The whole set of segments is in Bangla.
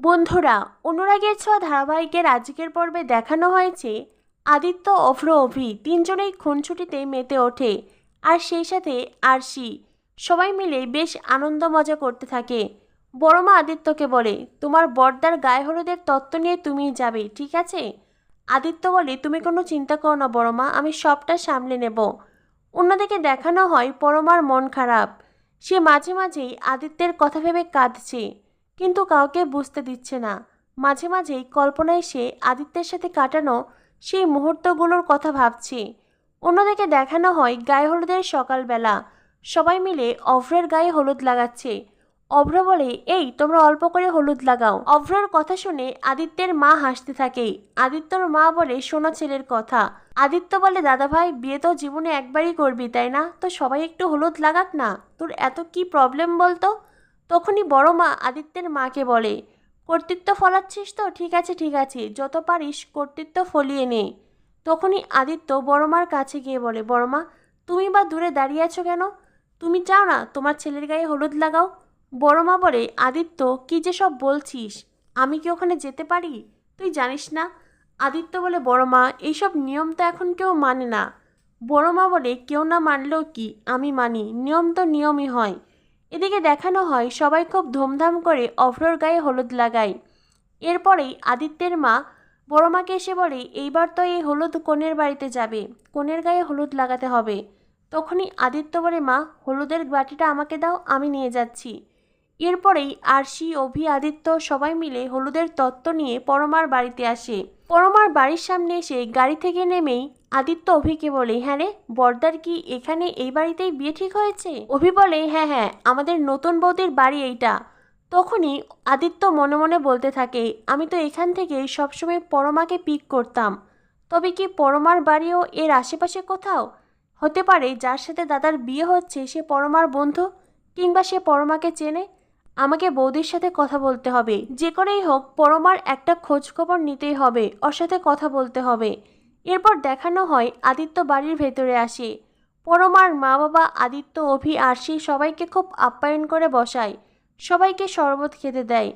বন্ধুরা, অনুরাগের ছোঁয়া ধারাবাহিকের আজকের পর্বে দেখানো হয়েছে আদিত্য, অভ্র, অভি তিনজনেই খুনছুটিতে মেতে ওঠে। আর সেই সাথে আরশি। সবাই মিলে বেশ আনন্দ মজা করতে থাকে। বড়মা আদিত্যকে বলে, তোমার বর্দার গায়ে হলুদের তত্ত্ব নিয়ে তুমি যাবে, ঠিক আছে? আদিত্য বলে, তুমি কোনো চিন্তা করো না বড়মা আমি সবটা সামলে নেব। অন্যদিকে দেখানো হয় পরমার মন খারাপ। সে মাঝে মাঝেই আদিত্যের কথা ভেবে কাঁদছে। কিন্তু কাউকে বুঝতে দিচ্ছে না। মাঝে মাঝেই কল্পনায় সে আদিত্যের সাথে কাটানো সেই মুহূর্তগুলোর কথা ভাবছে। অন্যদিকে দেখানো হয় গায়ে হলুদের সকালবেলা। সবাই মিলে অভ্রের গায়ে হলুদ লাগাচ্ছে। অভ্র বলে, এই, তোমরা অল্প করে হলুদ লাগাও। অভ্রর কথা শুনে আদিত্যের মা হাসতে থাকে। আদিত্যর মা বলে সোনা ছেলের কথা। আদিত্য বলে দাদা ভাই বিয়ে তো জীবনে একবারই করবি, তাই না? তো সবাই একটু হলুদ লাগাক না। তোর এত কি প্রবলেম বলতো? তখনই বড় মা আদিত্যের মাকে বলে, কর্তৃত্ব ফলাচ্ছিস তো? ঠিক আছে ঠিক আছে, যত পারিস কর্তৃত্ব ফলিয়ে নে। তখনই আদিত্য বড় মার কাছে গিয়ে বলে, বড় মা, তুমি বা দূরে দাঁড়িয়ে আছো কেন? তুমি চাও না তোমার ছেলের গায়ে হলুদ লাগাও? বড় মা বলে, আদিত্য, কি যে সব বলছিস? আমি কি ওখানে যেতে পারি? তুই জানিস না? আদিত্য বলে, বড় মা, এইসব নিয়ম তো এখন কেউ মানে না। বড় মা বলে, কেউ না মানলেও কি? আমি মানি। নিয়ম তো নিয়মই হয়। এদিকে দেখানো হয়, সবাই খুব ধুমধাম করে অভ্রর গায়ে হলুদ লাগায়। এরপরেই আদিত্যের মা বড় মাকে এসে বলে, এইবার তো এই হলুদ কনের বাড়িতে যাবে, কনের গায়ে হলুদ লাগাতে হবে। তখনই আদিত্য বলে, মা, হলুদের বাটিটা আমাকে দাও, আমি নিয়ে যাচ্ছি। এরপরেই আরশি, অভি, আদিত্য সবাই মিলে হলুদের তত্ত্ব নিয়ে পরমার বাড়িতে আসে। পরমার বাড়ির সামনে এসে গাড়ি থেকে নেমেই আদিত্য অভিকে বলে হ্যাঁ রে, বর্দার কি এখানে এই বাড়িতেই বিয়ে ঠিক হয়েছে? অভি বলে হ্যাঁ হ্যাঁ আমাদের নতুন বৌদির বাড়ি এইটা। তখনই আদিত্য মনে মনে বলতে থাকে, আমি তো এখান থেকে সবসময় পরমাকে পিক করতাম। তবে কি পরমার বাড়িও এর আশেপাশে কোথাও? হতে পারে যার সাথে দাদার বিয়ে হচ্ছে সে পরমার বন্ধু কিংবা সে পরমাকে চেনে? আমাকে বৌদির সাথে কথা বলতে হবে। যে করেই হোক, পরমার একটা খোঁজখবর নিতেই হবে, ওর সাথে কথা বলতে হবে। এরপর দেখানো হয় আদিত্য বাড়ির ভেতরে আসে। পরমার মা বাবা আদিত্য, অভি, আরশি সবাইকে খুব আপ্যায়ন করে বসায়। সবাইকে শরবত খেতে দেয়।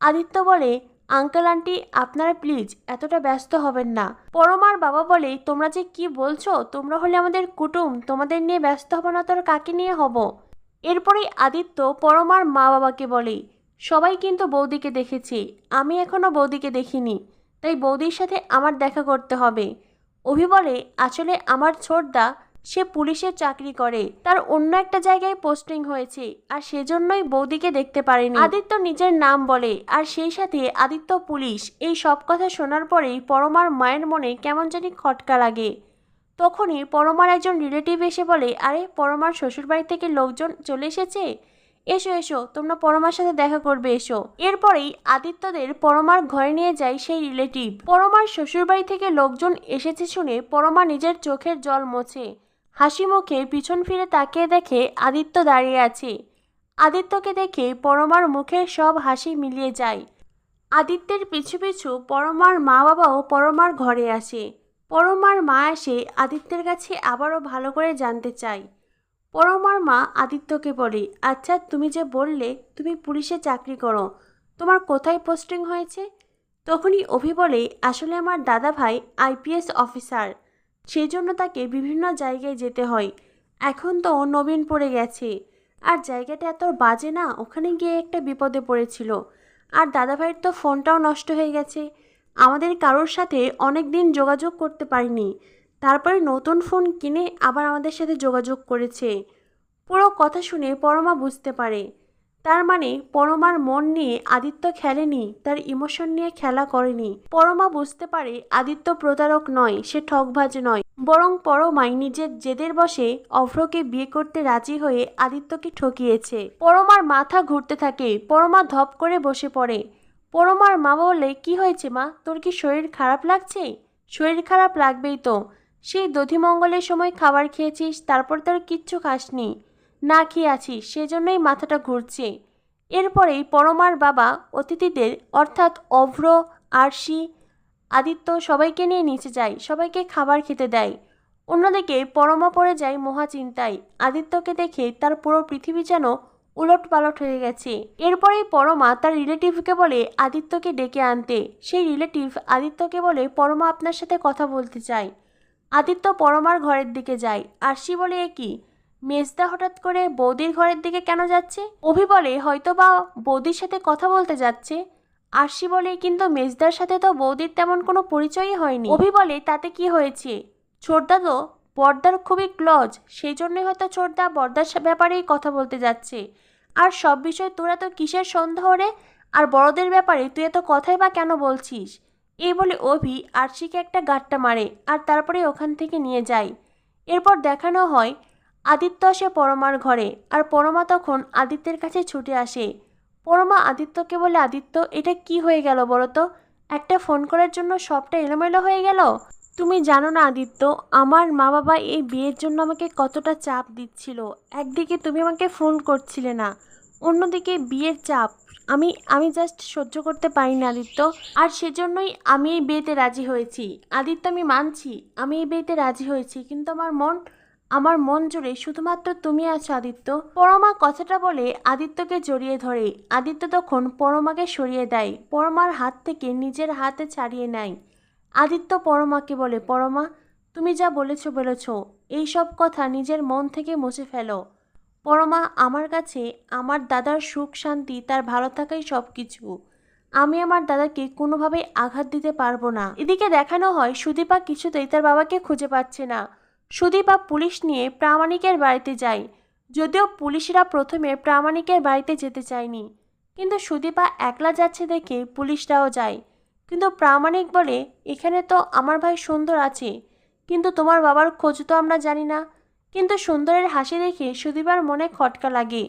আদিত্য বলে, আঙ্কেল, আন্টি, আপনারা প্লিজ এতটা ব্যস্ত হবেন না। পরমার বাবা বলে, তোমরা যে কি বলছো? তোমরা হলে আমাদের কুটুম। তোমাদের নিয়ে ব্যস্ত হব না তোর কাকে নিয়ে হব? এরপরেই আদিত্য পরমার মা বাবাকে বলে, সবাই কিন্তু বৌদিকে দেখেছে। আমি এখনও বৌদিকে দেখিনি। তাই বৌদির সাথে আমার দেখা করতে হবে। অভি বলে আসলে আমার ছোটদা, সে পুলিশের চাকরি করে। তার অন্য একটা জায়গায় পোস্টিং হয়েছে, আর সেজন্যই বৌদিকে দেখতে পারেনি। আদিত্য নিজের নাম বলে, আর সেই সাথে আদিত্য পুলিশ, এই সব কথা শোনার পরেই পরমার মায়ের মনে কেমন জানি খটকা লাগে। তখনই পরমার একজন রিলেটিভ এসে বলে, আরে, পরমার শ্বশুরবাড়ি থেকে লোকজন চলে এসেছে? এসো এসো, তোমরা পরমার সাথে দেখা করবে, এসো। এরপরেই আদিত্যদের পরমার ঘরে নিয়ে যায় সেই রিলেটিভ পরমার শ্বশুরবাড়ি থেকে লোকজন এসেছে শুনে পরমা নিজের চোখের জল মোছে। হাসি মুখে পিছন ফিরে তাকিয়ে দেখে আদিত্য দাঁড়িয়ে আছে। আদিত্যকে দেখে পরমার মুখে সব হাসি মিলিয়ে যায়। আদিত্যের পিছু পিছু পরমার মা বাবাও পরমার ঘরে আসে। পরমার মা এসে আদিত্যের কাছে আবারও ভালো করে জানতে চায়। পরমার মা আদিত্যকে বলে আচ্ছা তুমি যে বললে, তুমি পুলিশে চাকরি করো, তোমার কোথায় পোস্টিং হয়েছে? তখনই অভি বলে, আসলে আমার দাদা ভাই আইপিএস অফিসার, সেই জন্য তাকে বিভিন্ন জায়গায় যেতে হয়। এখন তো নবীন পড়ে গেছে। আর জায়গাটা এত বাজে না, ওখানে গিয়ে একটা বিপদে পড়েছিল। আর দাদা ভাইয়ের তো ফোনটাও নষ্ট হয়ে গেছে। আমাদের কারোর সাথে অনেক দিন যোগাযোগ করতে পারিনি। তারপরে নতুন ফোন কিনে আবার আমাদের সাথে যোগাযোগ করেছে। পুরো কথা শুনে পরমা বুঝতে পারে। তার মানে পরমার মন নিয়ে আদিত্য খেলেনি, তার ইমোশন নিয়ে খেলা করেনি। পরমা বুঝতে পারে আদিত্য প্রতারক নয়, সে ঠকবাজ নয়। বরং পরমাই নিজের জেদের বসে অভ্রকে বিয়ে করতে রাজি হয়ে আদিত্যকে ঠকিয়েছে। পরমার মাথা ঘুরতে থাকে, পরমা ধপ করে বসে পড়ে। পরমার মা বলে, কি হয়েছে মা? তোর কি শরীর খারাপ লাগছে? শরীর খারাপ লাগবেই তো। সেই দধিমঙ্গলের সময় খাবার খেয়েছিস, তারপর তোর কিচ্ছু খাসনি। না খেয়ে আছিস সেজন্যই মাথাটা ঘুরছে। এরপরেই পরমার বাবা, অতিথিদের, অর্থাৎ অভ্র, আরশি, আদিত্য সবাইকে নিয়ে নিচে যায়, সবাইকে খাবার খেতে দেয়। অন্যদিকে পরমা পড়ে যায় মহা চিন্তায়। আদিত্যকে দেখে তার পুরো পৃথিবী যেন উলট পালট হয়ে গেছে। এরপরেই পরমা তার রিলেটিভকে বলে আদিত্যকে ডেকে আনতে। সেই রিলেটিভ আদিত্যকে বলে পরমা আপনার সাথে কথা বলতে চায়। আদিত্য পরমার ঘরের দিকে যায়। আরশি বলে, এ কি? মেজদা হঠাৎ করে বৌদির ঘরের দিকে কেন যাচ্ছে? অভি বলে হয়তো বা বৌদির সাথে কথা বলতে যাচ্ছে। আরশি বলে, কিন্তু মেজদার সাথে তো বৌদির তেমন কোনো পরিচয়ই হয়নি। অভি বলে, তাতে কি হয়েছে? ছোটদা তো বর্দার খুবই ক্লজ, সেই জন্যই হয়তো ছোটদা বর্দার ব্যাপারেই কথা বলতে যাচ্ছে। আর সব বিষয়ে তোরা তো কিসের সন্দেহ আর বড়দের ব্যাপারে তুই এত কথাই বা কেন বলছিস? এই বলে অভি আরশিকে একটা গাট্টা মারে আর তারপরে ওখান থেকে নিয়ে যায়। এরপর দেখানো হয় আদিত্য আসে পরমার ঘরে আর পরমা তখন আদিত্যের কাছে ছুটে আসে। পরমা আদিত্যকে বলে, আদিত্য, এটা কি হয়ে গেল বলো তো? একটা ফোন করার জন্য সবটা এলোমেলো হয়ে গেল? তুমি জানো না আদিত্য, আমার মা বাবা এই বিয়ের জন্য আমাকে কতটা চাপ দিচ্ছিল। একদিকে তুমি আমাকে ফোন করছিলে না অন্যদিকে বিয়ের চাপ। আমি আমি জাস্ট সহ্য করতে পারি না, আদিত্য। আর সেজন্যই আমি এই বিয়েতে রাজি হয়েছি। আদিত্য, আমি মানছি, আমি এই বিয়েতে রাজি হয়েছি, কিন্তু আমার মন আমার মন জুড়ে শুধুমাত্র তুমি আছো, আদিত্য। পরমা কথাটা বলে আদিত্যকে জড়িয়ে ধরে। আদিত্য তখন পরমাকে সরিয়ে দেয়। পরমার হাত থেকে নিজের হাতে ছাড়িয়ে নেয়। আদিত্য পরমাকে বলে, পরমা, তুমি যা বলেছ, বলেছ। এই সব কথা নিজের মন থেকে মুছে ফেলো। পরমা আমার কাছে আমার দাদার সুখ, শান্তি, তার ভালো থাকাই সব কিছু আমি আমার দাদাকে কোনোভাবেই আঘাত দিতে পারব না। এদিকে দেখানো হয় সুদীপা কিছুতেই তার বাবাকে খুঁজে পাচ্ছে না। সুদীপা পুলিশ নিয়ে প্রামাণিকের বাড়িতে যায়। যদিও পুলিশরা প্রথমে প্রামাণিকের বাড়িতে যেতে চায়নি। কিন্তু সুদীপা একলা যাচ্ছে দেখে পুলিশরাও যায়। কিন্তু প্রামাণিক বলে, এখানে তো আমার ভাই সুন্দর আছে। কিন্তু তোমার বাবার খোঁজ তো আমরা জানি না। কিন্তু সুন্দরের হাসি দেখে সুদীপার মনে খটকা লাগে।